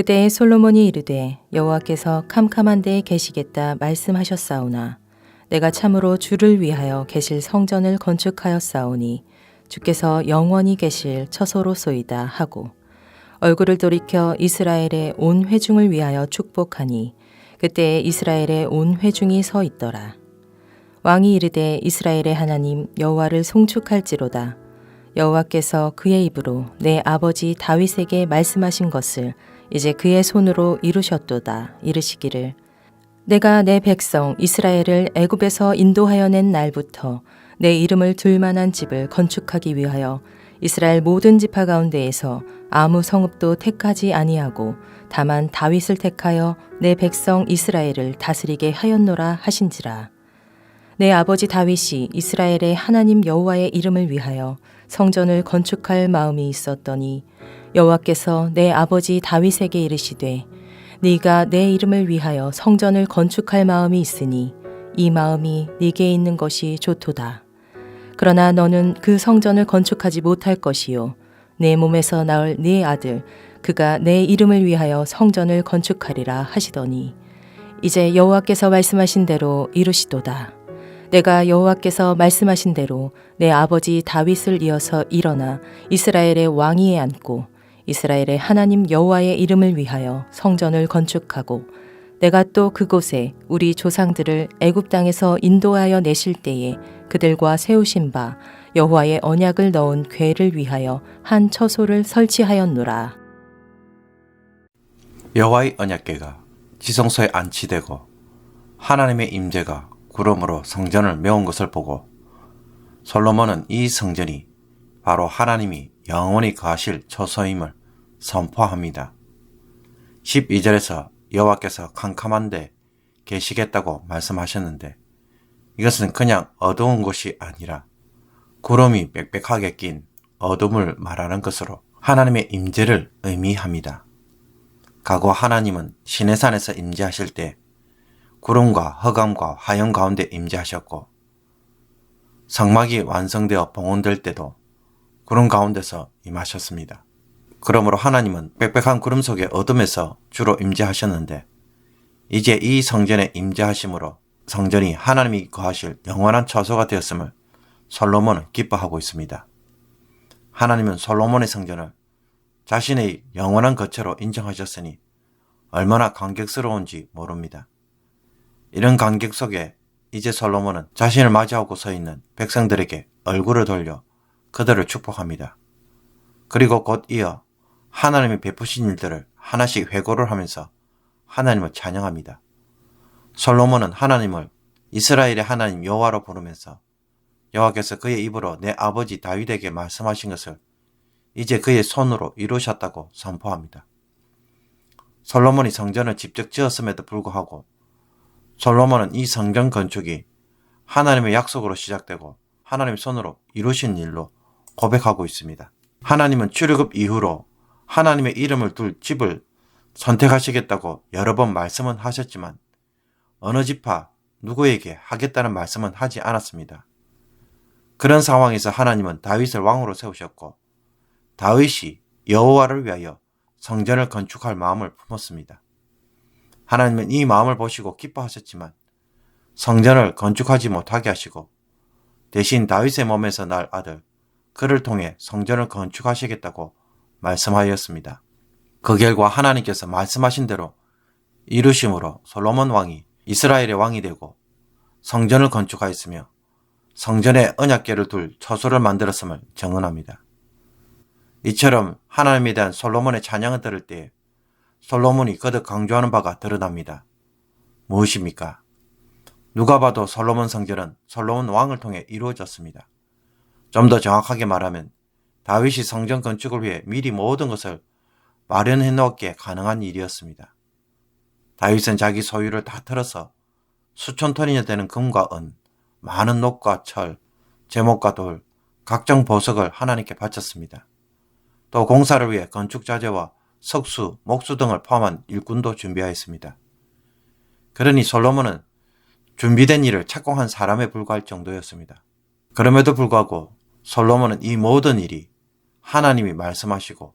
그때 솔로몬이 이르되 여호와께서 캄캄한 데에 계시겠다 말씀하셨사오나 내가 참으로 주를 위하여 계실 성전을 건축하였사오니 주께서 영원히 계실 처소로소이다 하고 얼굴을 돌이켜 이스라엘의 온 회중을 위하여 축복하니 그때 이스라엘의 온 회중이 서 있더라. 왕이 이르되 이스라엘의 하나님 여호와를 송축할지로다. 여호와께서 그의 입으로 내 아버지 다윗에게 말씀하신 것을 이제 그의 손으로 이루셨도다. 이르시기를 내가 내 백성 이스라엘을 애굽에서 인도하여 낸 날부터 내 이름을 둘 만한 집을 건축하기 위하여 이스라엘 모든 지파 가운데에서 아무 성읍도 택하지 아니하고 다만 다윗을 택하여 내 백성 이스라엘을 다스리게 하였노라 하신지라 내 아버지 다윗이 이스라엘의 하나님 여호와의 이름을 위하여 성전을 건축할 마음이 있었더니 여호와께서 내 아버지 다윗에게 이르시되 네가 내 이름을 위하여 성전을 건축할 마음이 있으니 이 마음이 네게 있는 것이 좋도다. 그러나 너는 그 성전을 건축하지 못할 것이요 내 몸에서 나올 네 아들 그가 내 이름을 위하여 성전을 건축하리라 하시더니 이제 여호와께서 말씀하신 대로 이루시도다. 내가 여호와께서 말씀하신 대로 내 아버지 다윗을 이어서 일어나 이스라엘의 왕위에 앉고 이스라엘의 하나님 여호와의 이름을 위하여 성전을 건축하고 내가 또 그곳에 우리 조상들을 애굽 땅에서 인도하여 내실 때에 그들과 세우신 바 여호와의 언약을 넣은 궤를 위하여 한 처소를 설치하였노라. 여호와의 언약궤가 지성소에 안치되고 하나님의 임재가 구름으로 성전을 메운 것을 보고 솔로몬은 이 성전이 바로 하나님이 영원히 거하실 처소임을 선포합니다. 12절에서 여호와께서 캄캄한데 계시겠다고 말씀하셨는데 이것은 그냥 어두운 곳이 아니라 구름이 빽빽하게 낀 어둠을 말하는 것으로 하나님의 임재를 의미합니다. 과거 하나님은 시내산에서 임재하실 때 구름과 흑암과 화영 가운데 임재하셨고 성막이 완성되어 봉헌될 때도 구름 가운데서 임하셨습니다. 그러므로 하나님은 빽빽한 구름 속의 어둠에서 주로 임재하셨는데 이제 이 성전에 임재하심으로 성전이 하나님이 거하실 영원한 처소가 되었음을 솔로몬은 기뻐하고 있습니다. 하나님은 솔로몬의 성전을 자신의 영원한 거처로 인정하셨으니 얼마나 감격스러운지 모릅니다. 이런 감격 속에 이제 솔로몬은 자신을 맞이하고 서 있는 백성들에게 얼굴을 돌려 그들을 축복합니다. 그리고 곧 이어 하나님이 베푸신 일들을 하나씩 회고를 하면서 하나님을 찬양합니다. 솔로몬은 하나님을 이스라엘의 하나님 여호와로 부르면서 여호와께서 그의 입으로 내 아버지 다윗에게 말씀하신 것을 이제 그의 손으로 이루셨다고 선포합니다. 솔로몬이 성전을 직접 지었음에도 불구하고 솔로몬은 이 성전 건축이 하나님의 약속으로 시작되고 하나님 손으로 이루신 일로 고백하고 있습니다. 하나님은 출애굽 이후로 하나님의 이름을 둘 집을 선택하시겠다고 여러 번 말씀은 하셨지만 어느 집파 누구에게 하겠다는 말씀은 하지 않았습니다. 그런 상황에서 하나님은 다윗을 왕으로 세우셨고 다윗이 여호와를 위하여 성전을 건축할 마음을 품었습니다. 하나님은 이 마음을 보시고 기뻐하셨지만 성전을 건축하지 못하게 하시고 대신 다윗의 몸에서 날 아들 그를 통해 성전을 건축하시겠다고 말씀하였습니다. 그 결과 하나님께서 말씀하신 대로 이루심으로 솔로몬 왕이 이스라엘의 왕이 되고 성전을 건축하였으며 성전에 언약궤를 둘 처소를 만들었음을 정언합니다. 이처럼 하나님에 대한 솔로몬의 찬양을 들을 때 솔로몬이 거듭 강조하는 바가 드러납니다. 무엇입니까? 누가 봐도 솔로몬 성전은 솔로몬 왕을 통해 이루어졌습니다. 좀 더 정확하게 말하면 다윗이 성전 건축을 위해 미리 모든 것을 마련해 놓기에 가능한 일이었습니다. 다윗은 자기 소유를 다 털어서 수천 톤이나 되는 금과 은, 많은 녹과 철, 제목과 돌, 각종 보석을 하나님께 바쳤습니다. 또 공사를 위해 건축 자재와 석수, 목수 등을 포함한 일꾼도 준비하였습니다. 그러니 솔로몬은 준비된 일을 착공한 사람에 불과할 정도였습니다. 그럼에도 불구하고 솔로몬은 이 모든 일이 하나님이 말씀하시고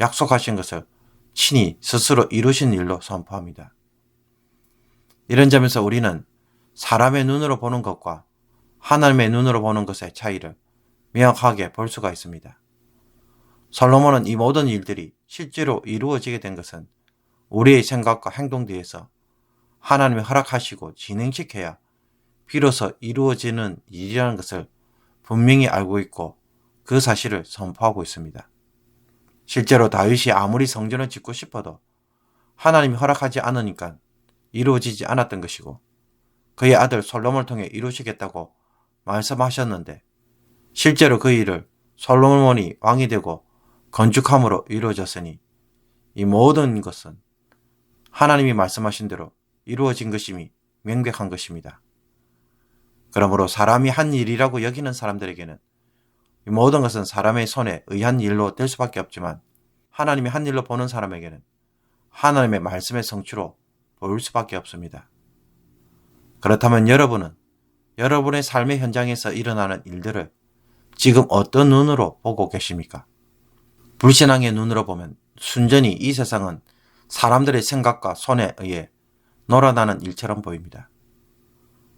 약속하신 것을 친히 스스로 이루신 일로 선포합니다. 이런 점에서 우리는 사람의 눈으로 보는 것과 하나님의 눈으로 보는 것의 차이를 명확하게 볼 수가 있습니다. 솔로몬은 이 모든 일들이 실제로 이루어지게 된 것은 우리의 생각과 행동 뒤에서 하나님이 허락하시고 진행시켜야 비로소 이루어지는 일이라는 것을 분명히 알고 있고 그 사실을 선포하고 있습니다. 실제로 다윗이 아무리 성전을 짓고 싶어도 하나님이 허락하지 않으니까 이루어지지 않았던 것이고 그의 아들 솔로몬을 통해 이루시겠다고 말씀하셨는데 실제로 그 일을 솔로몬이 왕이 되고 건축함으로 이루어졌으니 이 모든 것은 하나님이 말씀하신 대로 이루어진 것임이 명백한 것입니다. 그러므로 사람이 한 일이라고 여기는 사람들에게는 이 모든 것은 사람의 손에 의한 일로 될 수밖에 없지만 하나님이 한 일로 보는 사람에게는 하나님의 말씀의 성취로 보일 수밖에 없습니다. 그렇다면 여러분은 여러분의 삶의 현장에서 일어나는 일들을 지금 어떤 눈으로 보고 계십니까? 불신앙의 눈으로 보면 순전히 이 세상은 사람들의 생각과 손에 의해 놀아나는 일처럼 보입니다.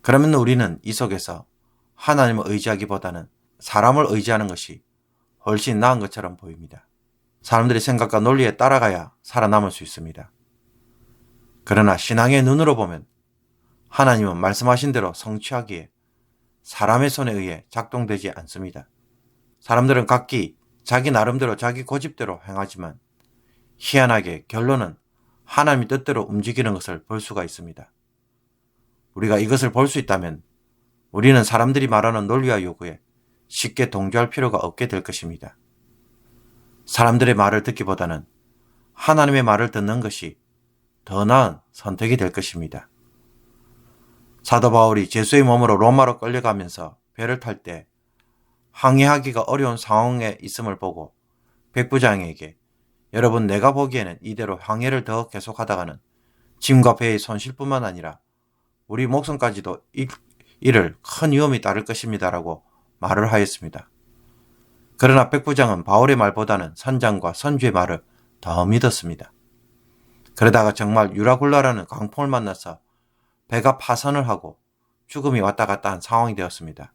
그러면 우리는 이 속에서 하나님을 의지하기보다는 사람을 의지하는 것이 훨씬 나은 것처럼 보입니다. 사람들의 생각과 논리에 따라가야 살아남을 수 있습니다. 그러나 신앙의 눈으로 보면 하나님은 말씀하신 대로 성취하기에 사람의 손에 의해 작동되지 않습니다. 사람들은 각기 자기 나름대로 자기 고집대로 행하지만 희한하게 결론은 하나님의 뜻대로 움직이는 것을 볼 수가 있습니다. 우리가 이것을 볼 수 있다면 우리는 사람들이 말하는 논리와 요구에 쉽게 동조할 필요가 없게 될 것입니다. 사람들의 말을 듣기보다는 하나님의 말을 듣는 것이 더 나은 선택이 될 것입니다. 사도 바울이 제수의 몸으로 로마로 끌려가면서 배를 탈 때 항해하기가 어려운 상황에 있음을 보고 백 부장에게 여러분 내가 보기에는 이대로 항해를 더 계속하다가는 짐과 배의 손실뿐만 아니라 우리 목숨까지도 잃을 큰 위험이 따를 것입니다라고 말을 하였습니다. 그러나 백 부장은 바울의 말보다는 선장과 선주의 말을 더 믿었습니다. 그러다가 정말 유라굴라라는 강풍을 만나서 배가 파선을 하고 죽음이 왔다 갔다 한 상황이 되었습니다.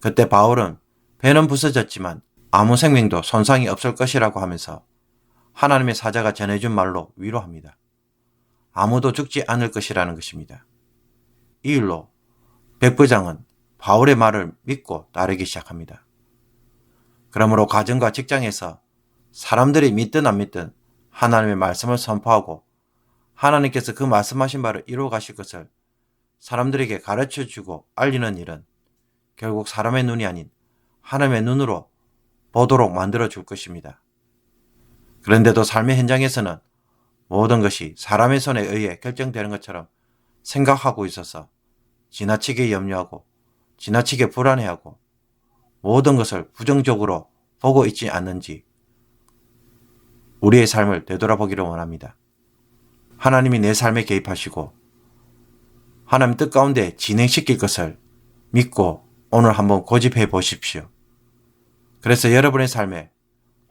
그때 바울은 배는 부서졌지만 아무 생명도 손상이 없을 것이라고 하면서 하나님의 사자가 전해준 말로 위로합니다. 아무도 죽지 않을 것이라는 것입니다. 이 일로 백부장은 바울의 말을 믿고 따르기 시작합니다. 그러므로 가정과 직장에서 사람들이 믿든 안 믿든 하나님의 말씀을 선포하고 하나님께서 그 말씀하신 바를 이루어 가실 것을 사람들에게 가르쳐 주고 알리는 일은 결국 사람의 눈이 아닌 하나님의 눈으로 보도록 만들어 줄 것입니다. 그런데도 삶의 현장에서는 모든 것이 사람의 손에 의해 결정되는 것처럼 생각하고 있어서 지나치게 염려하고 지나치게 불안해하고 모든 것을 부정적으로 보고 있지 않는지 우리의 삶을 되돌아보기를 원합니다. 하나님이 내 삶에 개입하시고 하나님 뜻 가운데 진행시킬 것을 믿고 오늘 한번 고집해 보십시오. 그래서 여러분의 삶에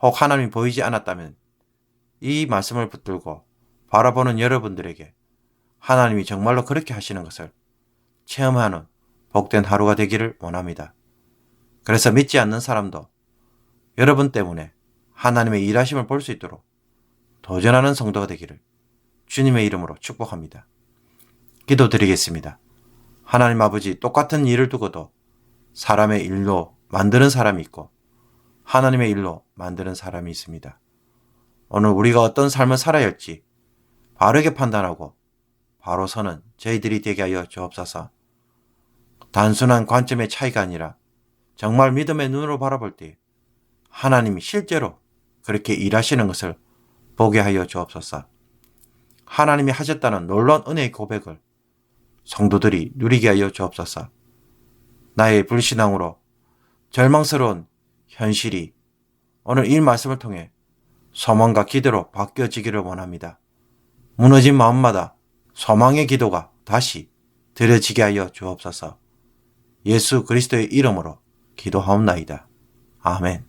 혹 하나님이 보이지 않았다면 이 말씀을 붙들고 바라보는 여러분들에게 하나님이 정말로 그렇게 하시는 것을 체험하는 복된 하루가 되기를 원합니다. 그래서 믿지 않는 사람도 여러분 때문에 하나님의 일하심을 볼 수 있도록 도전하는 성도가 되기를 주님의 이름으로 축복합니다. 기도 드리겠습니다. 하나님 아버지 똑같은 일을 두고도 사람의 일로 만드는 사람이 있고 하나님의 일로 만드는 사람이 있습니다. 오늘 우리가 어떤 삶을 살아야 할지 바르게 판단하고 바로 서는 저희들이 되게 하여 주옵소서. 단순한 관점의 차이가 아니라 정말 믿음의 눈으로 바라볼 때 하나님이 실제로 그렇게 일하시는 것을 보게 하여 주옵소서. 하나님이 하셨다는 놀라운 은혜의 고백을 성도들이 누리게 하여 주옵소서. 나의 불신앙으로 절망스러운 현실이 오늘 이 말씀을 통해 소망과 기도로 바뀌어지기를 원합니다. 무너진 마음마다 소망의 기도가 다시 들여지게 하여 주옵소서. 예수 그리스도의 이름으로 기도하옵나이다. 아멘.